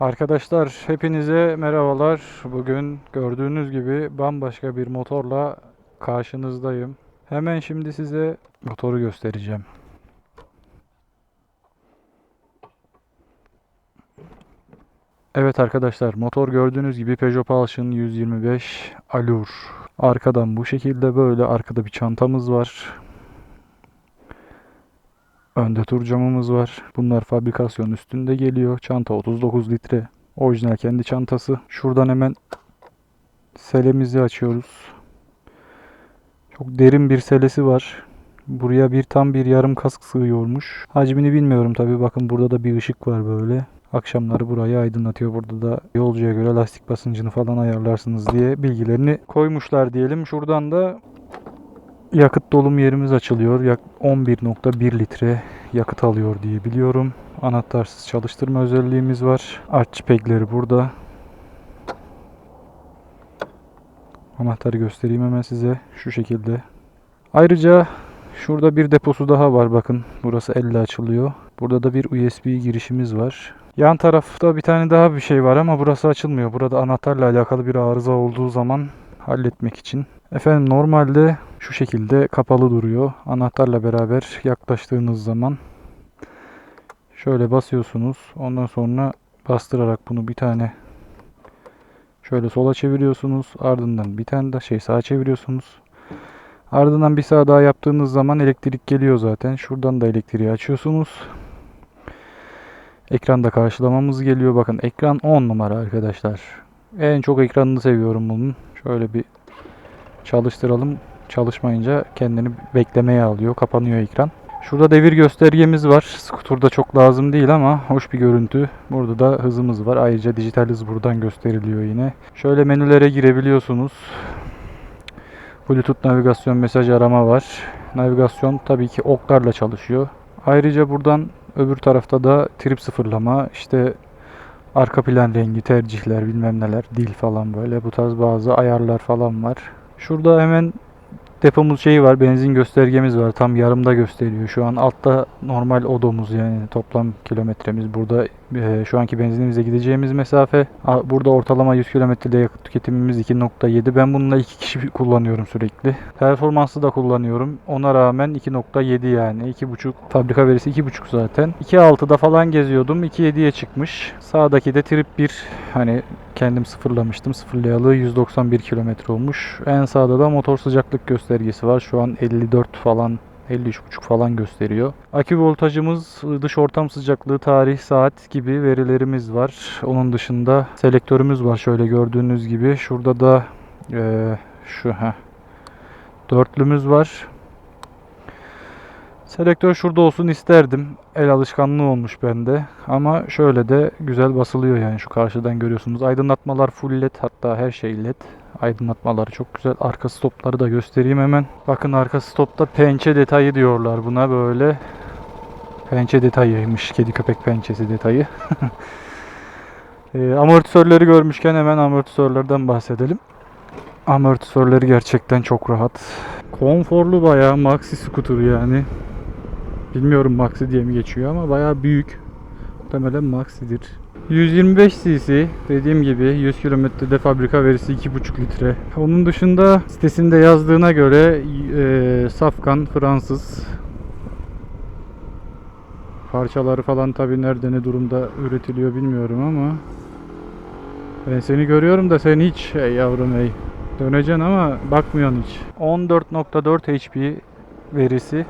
Arkadaşlar hepinize merhabalar. Bugün gördüğünüz gibi bambaşka bir motorla karşınızdayım. Hemen şimdi size motoru göstereceğim. Evet arkadaşlar motor gördüğünüz gibi Peugeot Pulsion 125 Allure. Arkadan bu şekilde böyle arkada bir çantamız var. Önde tur camımız var. Bunlar fabrikasyon üstünde geliyor. Çanta 39 litre. Orijinal kendi çantası. Şuradan hemen selemizi açıyoruz. Çok derin bir selesi var. Buraya bir tam bir yarım kask sığıyormuş. Hacmini bilmiyorum tabi. Bakın burada da bir ışık var böyle. Akşamları burayı aydınlatıyor. Burada da yolcuya göre lastik basıncını falan ayarlarsınız diye bilgilerini koymuşlar diyelim. Şuradan da yakıt dolum yerimiz açılıyor. Yak 11.1 litre yakıt alıyor diye biliyorum. Anahtarsız çalıştırma özelliğimiz var. Arç pegleri burada. Anahtarı göstereyim hemen size. Şu şekilde. Ayrıca şurada bir deposu daha var. Bakın burası elle açılıyor. Burada da bir USB girişimiz var. Yan tarafta bir tane daha bir şey var ama burası açılmıyor. Burada anahtarla alakalı bir arıza olduğu zaman halletmek için. Efendim normalde şu şekilde kapalı duruyor. Anahtarla beraber yaklaştığınız zaman şöyle basıyorsunuz. Ondan sonra bastırarak bunu bir tane şöyle sola çeviriyorsunuz. Ardından bir tane de şey sağa çeviriyorsunuz. Ardından bir sağ daha yaptığınız zaman elektrik geliyor zaten. Şuradan da elektriği açıyorsunuz. Ekranda karşılamamız geliyor. Bakın ekran 10 numara arkadaşlar. En çok ekranını seviyorum bunun. Şöyle bir çalıştıralım. Çalışmayınca kendini beklemeye alıyor. Kapanıyor ekran. Şurada devir göstergemiz var. Skuturda çok lazım değil ama hoş bir görüntü. Burada da hızımız var. Ayrıca dijital hız buradan gösteriliyor yine. Şöyle menülere girebiliyorsunuz. Bluetooth navigasyon mesaj arama var. Navigasyon tabii ki oklarla çalışıyor. Ayrıca buradan öbür tarafta da trip sıfırlama, işte arka plan rengi, tercihler, bilmem neler, dil falan böyle bu tarz bazı ayarlar falan var. Şurada hemen depomuz şeyi var, benzin göstergemiz var. Tam yarımda gösteriyor. Şu an altta normal odomuz yani toplam kilometremiz. Burada şu anki benzinimize gideceğimiz mesafe. Burada ortalama 100 kilometrede yakıt tüketimimiz 2.7. Ben bununla iki kişi kullanıyorum sürekli. Performanslı da kullanıyorum. Ona rağmen 2.7 yani. 2.5 fabrika verisi 2.5 zaten. 2.6'da falan geziyordum. 2.7'ye çıkmış. Sağdaki de trip 1 hani kendim sıfırlamıştım. Sıfırlayalı 191 kilometre olmuş. En sağda da motor sıcaklık göstergesi var. Şu an 54 falan 53.5 falan gösteriyor. Akü voltajımız, dış ortam sıcaklığı, tarih, saat gibi verilerimiz var. Onun dışında selektörümüz var şöyle gördüğünüz gibi. Şurada da eee, şu ha dörtlümüz var. Selektör şurada olsun isterdim. El alışkanlığı olmuş bende. Ama şöyle de güzel basılıyor yani şu karşıdan görüyorsunuz. Aydınlatmalar full led hatta her şey led. Aydınlatmaları çok güzel. Arka stopları da göstereyim hemen. Bakın arka stopta pençe detayı diyorlar buna böyle. Pençe detayıymış. Kedi köpek pençesi detayı. Ee, amortisörleri görmüşken hemen amortisörlerden bahsedelim. Amortisörleri gerçekten çok rahat. Konforlu bayağı maxi scooter yani. Bilmiyorum maxi diye mi geçiyor ama bayağı büyük. Muhtemelen maxidir. 125 cc dediğim gibi 100 kilometrede fabrika verisi 2,5 litre. Onun dışında sitesinde yazdığına göre e, safkan Fransız parçaları falan tabi nerede ne durumda üretiliyor bilmiyorum ama ben seni görüyorum da sen hiç ey yavrum ey döneceksin ama bakmıyorsun hiç. 14.4 HP verisi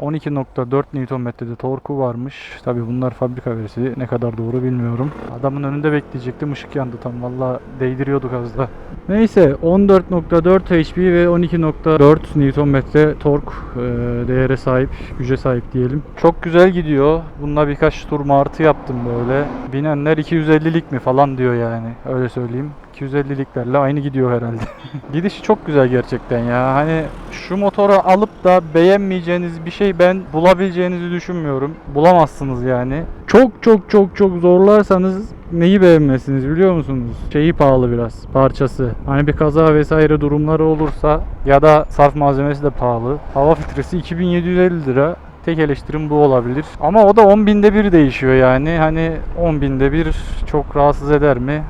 12.4 Nm'de torku varmış. Tabi bunlar fabrika verisi. Ne kadar doğru bilmiyorum. Adamın önünde bekleyecektim. ışık yandı tam. Valla değdiriyorduk az da. Neyse 14.4 HP ve 12.4 Nm tork e, değere sahip, güce sahip diyelim. Çok güzel gidiyor. Bununla birkaç tur martı yaptım böyle. Binenler 250'lik mi falan diyor yani. Öyle söyleyeyim. 250'liklerle aynı gidiyor herhalde. Gidişi çok güzel gerçekten ya. Hani şu motoru alıp da beğenmeyeceğiniz bir şey ben bulabileceğinizi düşünmüyorum. Bulamazsınız yani. Çok çok çok çok zorlarsanız neyi beğenmezsiniz biliyor musunuz? Şeyi pahalı biraz parçası. Hani bir kaza vesaire durumları olursa ya da sarf malzemesi de pahalı. Hava filtresi 2750 lira. Tek eleştirim bu olabilir. Ama o da 10 binde bir değişiyor yani. Hani 10 binde bir çok rahatsız eder mi?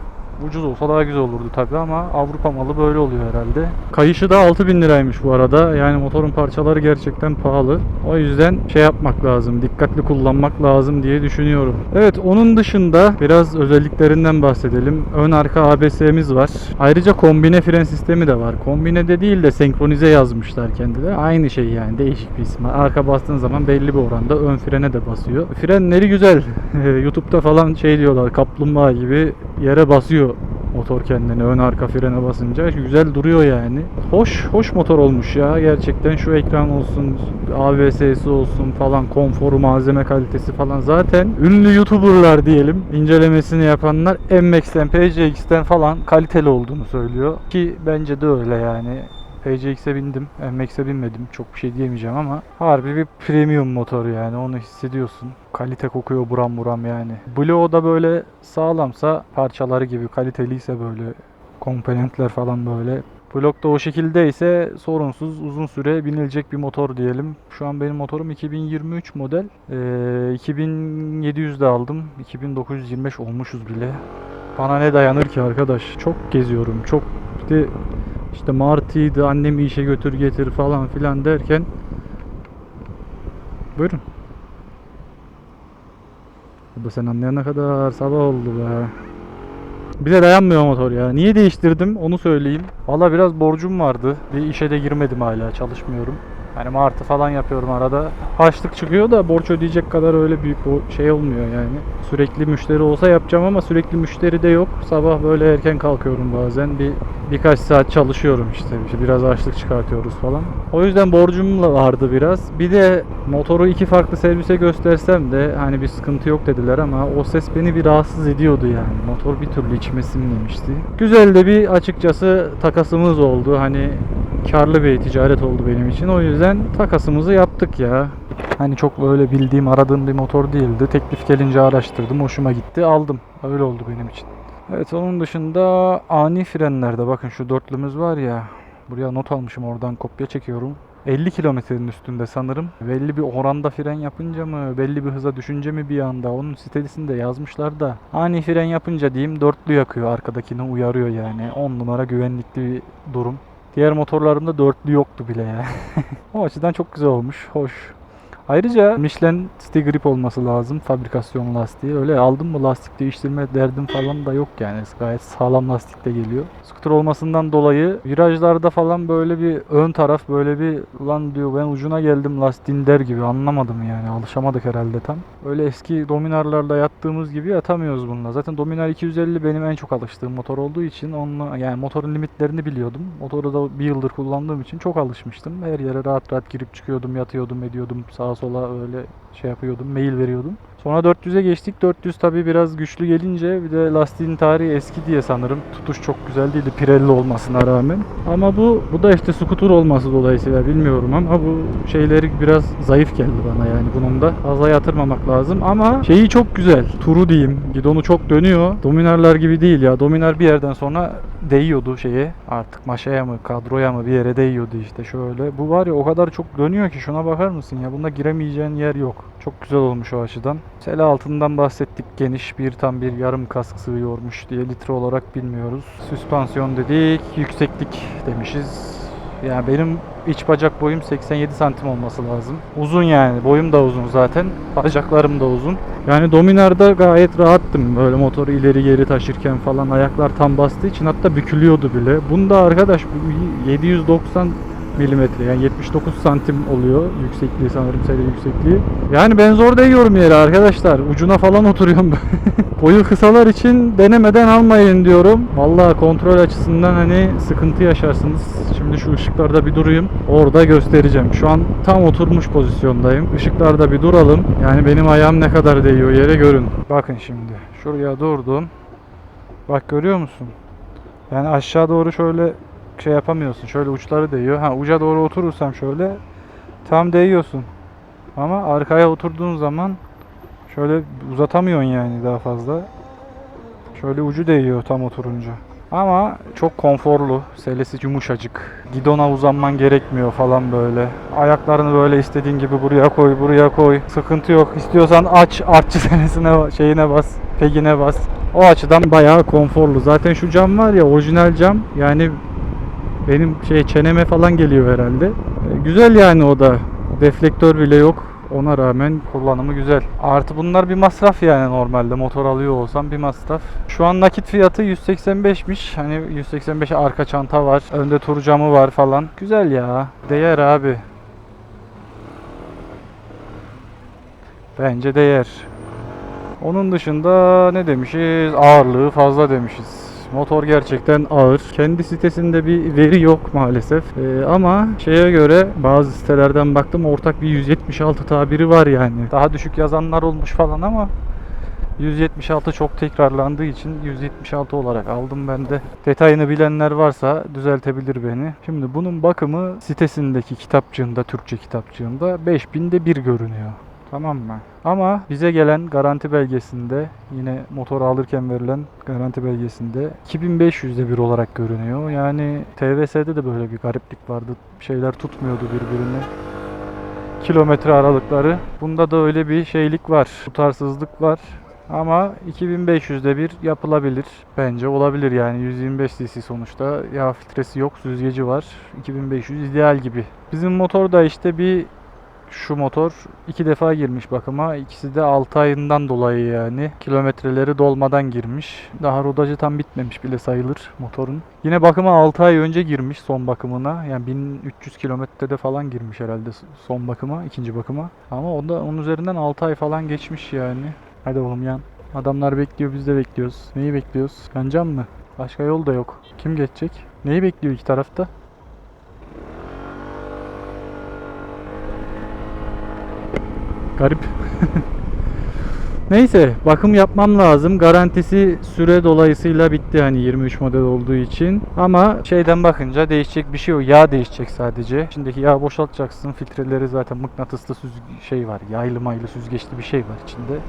Ucuz olsa daha güzel olurdu tabi ama Avrupa malı böyle oluyor herhalde. Kayışı da 6000 liraymış bu arada. Yani motorun parçaları gerçekten pahalı. O yüzden şey yapmak lazım. Dikkatli kullanmak lazım diye düşünüyorum. Evet onun dışında biraz özelliklerinden bahsedelim. Ön arka ABS'miz var. Ayrıca kombine fren sistemi de var. Kombine de değil de senkronize yazmışlar kendileri. Aynı şey yani değişik bir isim. Arka bastığın zaman belli bir oranda ön frene de basıyor. Frenleri güzel. YouTube'da falan şey diyorlar kaplumbağa gibi yere basıyor motor kendini ön arka frene basınca güzel duruyor yani. Hoş hoş motor olmuş ya gerçekten şu ekran olsun ABS'si olsun falan konforu malzeme kalitesi falan zaten ünlü youtuberlar diyelim incelemesini yapanlar MX'ten PCX'ten falan kaliteli olduğunu söylüyor ki bence de öyle yani. PCX'e bindim. MX'e binmedim. Çok bir şey diyemeyeceğim ama harbi bir premium motor yani. Onu hissediyorsun. Kalite kokuyor buram buram yani. Bloğu da böyle sağlamsa parçaları gibi kaliteliyse böyle komponentler falan böyle Blok da o şekildeyse sorunsuz uzun süre binilecek bir motor diyelim. Şu an benim motorum 2023 model. Ee, 2700'de aldım. 2925 olmuşuz bile. Bana ne dayanır ki arkadaş? Çok geziyorum. Çok bir de işte Martı'ydı, annemi işe götür getir falan filan derken Buyurun. Bu sen anlayana kadar sabah oldu be. Bize dayanmıyor motor ya. Niye değiştirdim onu söyleyeyim. Valla biraz borcum vardı. Bir işe de girmedim hala çalışmıyorum. Hani martı falan yapıyorum arada. Harçlık çıkıyor da borç ödeyecek kadar öyle büyük bo- şey olmuyor yani. Sürekli müşteri olsa yapacağım ama sürekli müşteri de yok. Sabah böyle erken kalkıyorum bazen. Bir birkaç saat çalışıyorum işte. İşte Biraz harçlık çıkartıyoruz falan. O yüzden borcum vardı biraz. Bir de motoru iki farklı servise göstersem de hani bir sıkıntı yok dediler ama o ses beni bir rahatsız ediyordu yani. Motor bir türlü içime sinmemişti. Güzel de bir açıkçası takasımız oldu. Hani karlı bir ticaret oldu benim için. O yüzden takasımızı yaptık ya. Hani çok böyle bildiğim, aradığım bir motor değildi. Teklif gelince araştırdım, hoşuma gitti, aldım. Öyle oldu benim için. Evet onun dışında ani frenlerde bakın şu dörtlümüz var ya. Buraya not almışım oradan kopya çekiyorum. 50 kilometrenin üstünde sanırım. Belli bir oranda fren yapınca mı, belli bir hıza düşünce mi bir anda onun sitesinde yazmışlar da. Ani fren yapınca diyeyim dörtlü yakıyor arkadakini uyarıyor yani. 10 numara güvenlikli bir durum. Diğer motorlarımda dörtlü yoktu bile ya. o açıdan çok güzel olmuş, hoş. Ayrıca Michelin City Grip olması lazım. Fabrikasyon lastiği. Öyle aldım mı lastik değiştirme derdim falan da yok yani. Gayet sağlam lastik de geliyor. Scooter olmasından dolayı virajlarda falan böyle bir ön taraf böyle bir ulan diyor ben ucuna geldim lastiğin der gibi anlamadım yani. Alışamadık herhalde tam. Öyle eski Dominar'larla yattığımız gibi yatamıyoruz bununla. Zaten Dominar 250 benim en çok alıştığım motor olduğu için onunla yani motorun limitlerini biliyordum. Motoru da bir yıldır kullandığım için çok alışmıştım. Her yere rahat rahat girip çıkıyordum, yatıyordum, ediyordum. Sağa sola öyle şey yapıyordum, mail veriyordum. Sonra 400'e geçtik. 400 tabii biraz güçlü gelince bir de lastiğin tarihi eski diye sanırım. Tutuş çok güzel değildi Pirelli olmasına rağmen. Ama bu bu da işte skuter olması dolayısıyla bilmiyorum ama bu şeyleri biraz zayıf geldi bana yani bunun da fazla yatırmamak lazım ama şeyi çok güzel. Turu diyeyim. Gidonu çok dönüyor. Dominarlar gibi değil ya. Dominar bir yerden sonra değiyordu şeye. Artık maşaya mı, kadroya mı bir yere değiyordu işte şöyle. Bu var ya o kadar çok dönüyor ki şuna bakar mısın ya? Bunda giremeyeceğin yer yok. Çok güzel olmuş o açıdan. Sele altından bahsettik geniş bir tam bir yarım kask sığıyormuş diye litre olarak bilmiyoruz. Süspansiyon dedik, yükseklik demişiz. Yani benim iç bacak boyum 87 santim olması lazım. Uzun yani. Boyum da uzun zaten. Bacaklarım da uzun. Yani Dominar'da gayet rahattım. Böyle motoru ileri geri taşırken falan ayaklar tam bastığı için hatta bükülüyordu bile. Bunda arkadaş bu 790 milimetre yani 79 santim oluyor yüksekliği sanırım seri yüksekliği. Yani ben zor değiyorum yere arkadaşlar. Ucuna falan oturuyorum. Boyu kısalar için denemeden almayın diyorum. Vallahi kontrol açısından hani sıkıntı yaşarsınız. Şimdi şu ışıklarda bir durayım. Orada göstereceğim. Şu an tam oturmuş pozisyondayım. Işıklarda bir duralım. Yani benim ayağım ne kadar değiyor yere görün. Bakın şimdi. Şuraya durdum. Bak görüyor musun? Yani aşağı doğru şöyle şey yapamıyorsun. Şöyle uçları değiyor. Ha uca doğru oturursam şöyle tam değiyorsun. Ama arkaya oturduğun zaman şöyle uzatamıyorsun yani daha fazla. Şöyle ucu değiyor tam oturunca. Ama çok konforlu. Selesi yumuşacık. Gidona uzanman gerekmiyor falan böyle. Ayaklarını böyle istediğin gibi buraya koy, buraya koy. Sıkıntı yok. İstiyorsan aç, artçı senesine şeyine bas, pegine bas. O açıdan bayağı konforlu. Zaten şu cam var ya orijinal cam. Yani benim şey çeneme falan geliyor herhalde. E, güzel yani o da. Deflektör bile yok. Ona rağmen kullanımı güzel. Artı bunlar bir masraf yani normalde motor alıyor olsam bir masraf. Şu an nakit fiyatı 185'miş. Hani 185 arka çanta var. Önde tur camı var falan. Güzel ya. Değer abi. Bence değer. Onun dışında ne demişiz? Ağırlığı fazla demişiz. Motor gerçekten ağır. Kendi sitesinde bir veri yok maalesef. Ee, ama şeye göre bazı sitelerden baktım ortak bir 176 tabiri var yani. Daha düşük yazanlar olmuş falan ama 176 çok tekrarlandığı için 176 olarak aldım ben de. Detayını bilenler varsa düzeltebilir beni. Şimdi bunun bakımı sitesindeki kitapçığında, Türkçe kitapçığında 5000'de bir görünüyor. Tamam mı? Ama bize gelen garanti belgesinde yine motor alırken verilen garanti belgesinde 2500'de bir olarak görünüyor. Yani TVS'de de böyle bir gariplik vardı. Şeyler tutmuyordu birbirini. Kilometre aralıkları. Bunda da öyle bir şeylik var. Tutarsızlık var. Ama 2500'de bir yapılabilir. Bence olabilir yani 125 cc sonuçta. Yağ filtresi yok, süzgeci var. 2500 ideal gibi. Bizim motorda işte bir şu motor iki defa girmiş bakıma. İkisi de 6 ayından dolayı yani. Kilometreleri dolmadan girmiş. Daha rodajı tam bitmemiş bile sayılır motorun. Yine bakıma 6 ay önce girmiş son bakımına. Yani 1300 kilometrede falan girmiş herhalde son bakıma, ikinci bakıma. Ama onda onun üzerinden 6 ay falan geçmiş yani. Hadi oğlum yan. Adamlar bekliyor biz de bekliyoruz. Neyi bekliyoruz? Yanacağım mı? Başka yol da yok. Kim geçecek? Neyi bekliyor iki tarafta? Garip. Neyse bakım yapmam lazım. Garantisi süre dolayısıyla bitti hani 23 model olduğu için. Ama şeyden bakınca değişecek bir şey yok. Yağ değişecek sadece. İçindeki yağı boşaltacaksın. Filtreleri zaten mıknatıslı süz şey var. Yaylı maylı süzgeçli bir şey var içinde.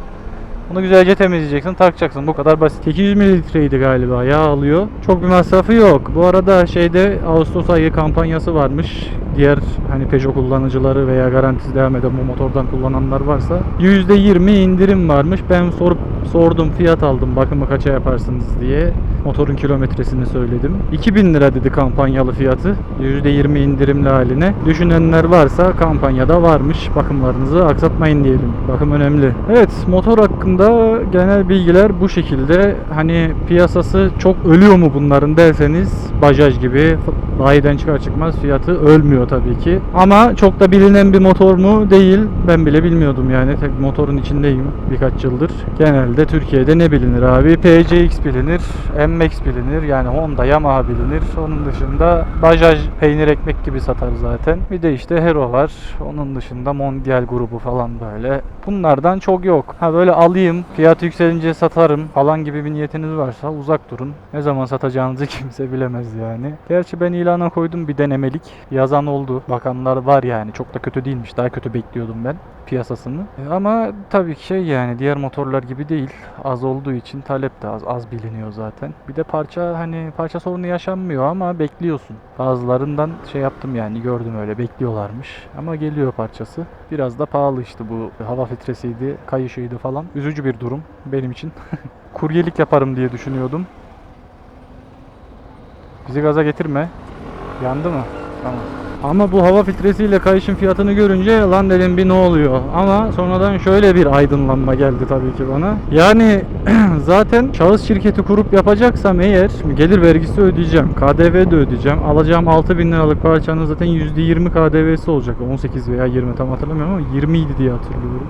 Bunu güzelce temizleyeceksin, takacaksın. Bu kadar basit. 800 mililitreydi galiba yağ alıyor. Çok bir masrafı yok. Bu arada şeyde Ağustos ayı kampanyası varmış. Diğer hani Peugeot kullanıcıları veya garantisi devam eden bu motordan kullananlar varsa %20 indirim varmış. Ben sorup sordum fiyat aldım bakımı kaça yaparsınız diye. Motorun kilometresini söyledim. 2000 lira dedi kampanyalı fiyatı. %20 indirimli haline. Düşünenler varsa kampanyada varmış. Bakımlarınızı aksatmayın diyelim. Bakım önemli. Evet motor hakkında genel bilgiler bu şekilde. Hani piyasası çok ölüyor mu bunların derseniz Bajaj gibi bayiden çıkar çıkmaz fiyatı ölmüyor tabii ki. Ama çok da bilinen bir motor mu değil. Ben bile bilmiyordum yani. Tek motorun içindeyim birkaç yıldır. Genelde Türkiye'de ne bilinir abi? PCX bilinir, MX bilinir. Yani Honda, Yamaha bilinir. Onun dışında Bajaj peynir ekmek gibi satar zaten. Bir de işte Hero var. Onun dışında Mondial grubu falan böyle. Bunlardan çok yok. Ha böyle alayım, fiyatı yükselince satarım falan gibi bir niyetiniz varsa uzak durun. Ne zaman satacağınızı kimse bilemez yani. Gerçi ben ilana koydum bir denemelik. Yazan oldu. Bakanlar var yani. Çok da kötü değilmiş. Daha kötü bekliyordum ben piyasasını. E, Ama tabii ki şey yani diğer motorlar gibi değil. Az olduğu için talep de az. Az biliniyor zaten. Bir de parça hani parça sorunu yaşanmıyor ama bekliyorsun. Bazılarından şey yaptım yani gördüm öyle bekliyorlarmış. Ama geliyor parçası. Biraz da pahalı işte bu hava filtresiydi, kayışıydı falan. Üzücü bir durum benim için. Kuryelik yaparım diye düşünüyordum. Bizi gaza getirme. Yandı mı? Tamam. Ama bu hava filtresiyle kayışın fiyatını görünce lan dedim bir ne oluyor. Ama sonradan şöyle bir aydınlanma geldi tabii ki bana. Yani zaten şahıs şirketi kurup yapacaksam eğer gelir vergisi ödeyeceğim. KDV de ödeyeceğim. Alacağım 6000 liralık parçanın zaten %20 KDV'si olacak. 18 veya 20 tam hatırlamıyorum ama 20 idi diye hatırlıyorum.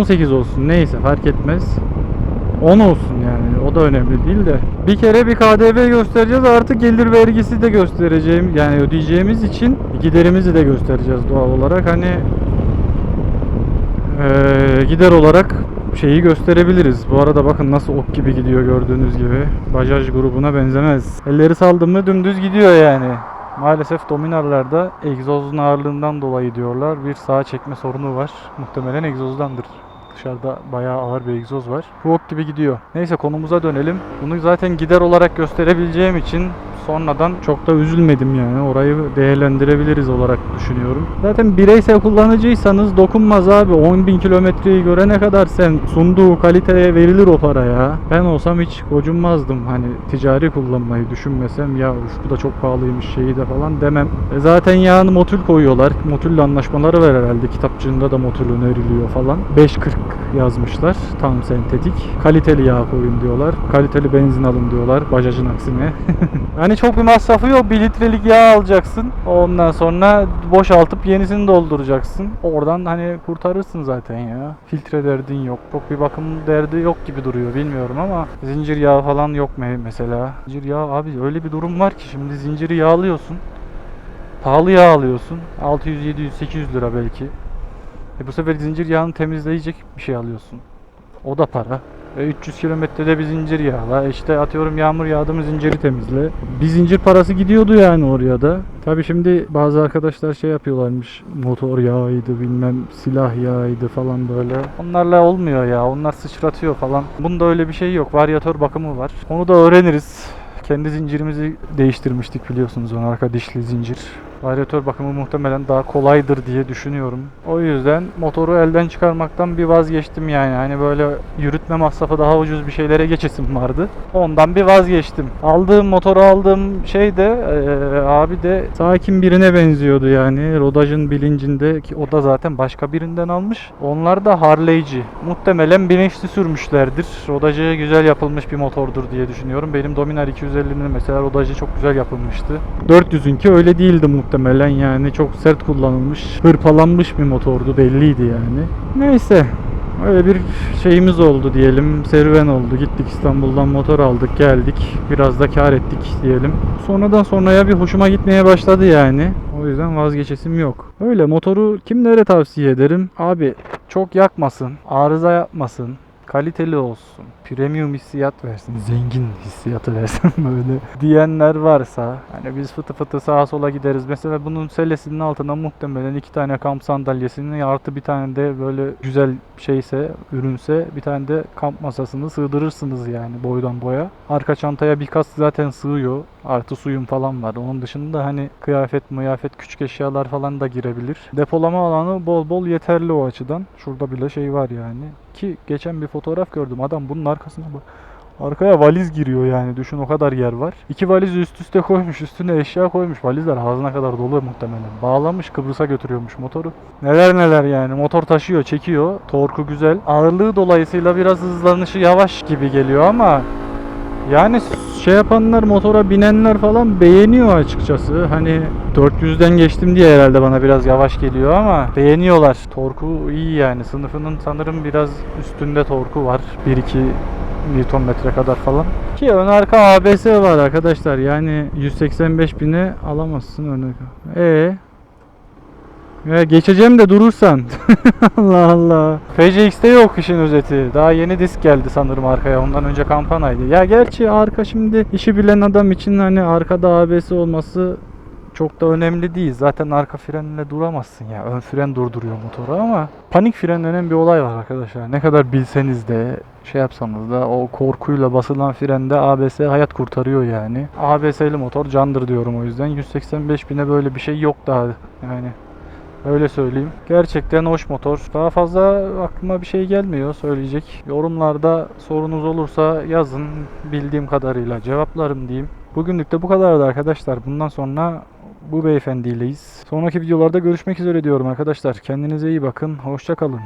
18 olsun neyse fark etmez. 10 olsun yani o da önemli değil de. Bir kere bir KDV göstereceğiz artık gelir vergisi de göstereceğim yani ödeyeceğimiz için giderimizi de göstereceğiz doğal olarak hani eee, gider olarak şeyi gösterebiliriz. Bu arada bakın nasıl ok gibi gidiyor gördüğünüz gibi. Bajaj grubuna benzemez. Elleri saldım mı dümdüz gidiyor yani. Maalesef Dominar'larda egzozun ağırlığından dolayı diyorlar bir sağa çekme sorunu var. Muhtemelen egzozdandır. Dışarıda bayağı ağır bir egzoz var. Fuok gibi gidiyor. Neyse konumuza dönelim. Bunu zaten gider olarak gösterebileceğim için sonradan çok da üzülmedim yani. Orayı değerlendirebiliriz olarak düşünüyorum. Zaten bireysel kullanıcıysanız dokunmaz abi. 10.000 kilometreyi görene kadar sen sunduğu kaliteye verilir o para ya. Ben olsam hiç gocunmazdım. Hani ticari kullanmayı düşünmesem ya "Üf, bu da çok pahalıymış şeyi de falan demem. E zaten yağını motül koyuyorlar. Motülle anlaşmaları var herhalde. Kitapçığında da motül öneriliyor falan. 5.40 yazmışlar. Tam sentetik. Kaliteli yağ koyun diyorlar. Kaliteli benzin alın diyorlar. Bajajın aksine. hani çok bir masrafı yok. 1 litrelik yağ alacaksın. Ondan sonra boşaltıp yenisini dolduracaksın. Oradan hani kurtarırsın zaten ya. Filtre derdin yok. Çok bir bakım derdi yok gibi duruyor. Bilmiyorum ama zincir yağı falan yok mu mesela? Zincir yağı abi öyle bir durum var ki şimdi zinciri yağlıyorsun. Pahalı yağ alıyorsun. 600, 700, 800 lira belki. E bu sefer zincir yağını temizleyecek bir şey alıyorsun. O da para. E 300 kilometrede bir zincir yağla. E işte atıyorum yağmur yağdı mı zinciri temizle. Bir zincir parası gidiyordu yani oraya da. Tabi şimdi bazı arkadaşlar şey yapıyorlarmış. Motor yağıydı bilmem silah yağıydı falan böyle. Onlarla olmuyor ya. Onlar sıçratıyor falan. Bunda öyle bir şey yok. Varyatör bakımı var. Onu da öğreniriz. Kendi zincirimizi değiştirmiştik biliyorsunuz onu arka dişli zincir. Varyatör bakımı muhtemelen daha kolaydır diye düşünüyorum. O yüzden motoru elden çıkarmaktan bir vazgeçtim yani. Hani böyle yürütme masrafı daha ucuz bir şeylere geçesim vardı. Ondan bir vazgeçtim. Aldığım motoru aldığım şey de eee, abi de sakin birine benziyordu yani. Rodajın bilincinde ki o da zaten başka birinden almış. Onlar da Harley'ci. Muhtemelen bilinçli sürmüşlerdir. Rodajı güzel yapılmış bir motordur diye düşünüyorum. Benim Dominar 250'nin mesela rodajı çok güzel yapılmıştı. 400'ünki öyle değildi muhtemelen yani çok sert kullanılmış, hırpalanmış bir motordu belliydi yani. Neyse öyle bir şeyimiz oldu diyelim, serüven oldu. Gittik İstanbul'dan motor aldık, geldik. Biraz da kar ettik diyelim. Sonradan sonraya bir hoşuma gitmeye başladı yani. O yüzden vazgeçesim yok. Öyle motoru kimlere tavsiye ederim? Abi çok yakmasın, arıza yapmasın, kaliteli olsun, premium hissiyat versin, zengin hissiyatı versin böyle diyenler varsa hani biz fıtı fıtı sağa sola gideriz. Mesela bunun selesinin altına muhtemelen iki tane kamp sandalyesini artı bir tane de böyle güzel şeyse, ürünse bir tane de kamp masasını sığdırırsınız yani boydan boya. Arka çantaya birkaç zaten sığıyor. Artı suyun falan var. Onun dışında hani kıyafet, mıyafet, küçük eşyalar falan da girebilir. Depolama alanı bol bol yeterli o açıdan. Şurada bile şey var yani. Ki geçen bir fotoğraf gördüm. Adam bunun arkasına bak. Arkaya valiz giriyor yani düşün o kadar yer var. İki valiz üst üste koymuş üstüne eşya koymuş. Valizler ağzına kadar dolu muhtemelen. Bağlamış Kıbrıs'a götürüyormuş motoru. Neler neler yani motor taşıyor çekiyor. Torku güzel. Ağırlığı dolayısıyla biraz hızlanışı yavaş gibi geliyor ama yani şey yapanlar motora binenler falan beğeniyor açıkçası. Hani 400'den geçtim diye herhalde bana biraz yavaş geliyor ama beğeniyorlar. Torku iyi yani. Sınıfının sanırım biraz üstünde torku var. 1-2 Newton kadar falan. Ki ön arka ABS var arkadaşlar. Yani 185 bine alamazsın ön arka. E ya geçeceğim de durursan. Allah Allah. PCX'te yok işin özeti. Daha yeni disk geldi sanırım arkaya. Ondan önce kampanaydı. Ya gerçi arka şimdi işi bilen adam için hani arkada ABS olması çok da önemli değil. Zaten arka frenle duramazsın ya. Ön fren durduruyor motoru ama panik fren denen bir olay var arkadaşlar. Ne kadar bilseniz de şey yapsanız da o korkuyla basılan frende ABS hayat kurtarıyor yani. ABS'li motor candır diyorum o yüzden. 185 bine böyle bir şey yok daha yani. Öyle söyleyeyim. Gerçekten hoş motor. Daha fazla aklıma bir şey gelmiyor söyleyecek. Yorumlarda sorunuz olursa yazın. Bildiğim kadarıyla cevaplarım diyeyim. Bugünlük de bu kadardı arkadaşlar. Bundan sonra bu beyefendiyleyiz. Sonraki videolarda görüşmek üzere diyorum arkadaşlar. Kendinize iyi bakın. Hoşça kalın.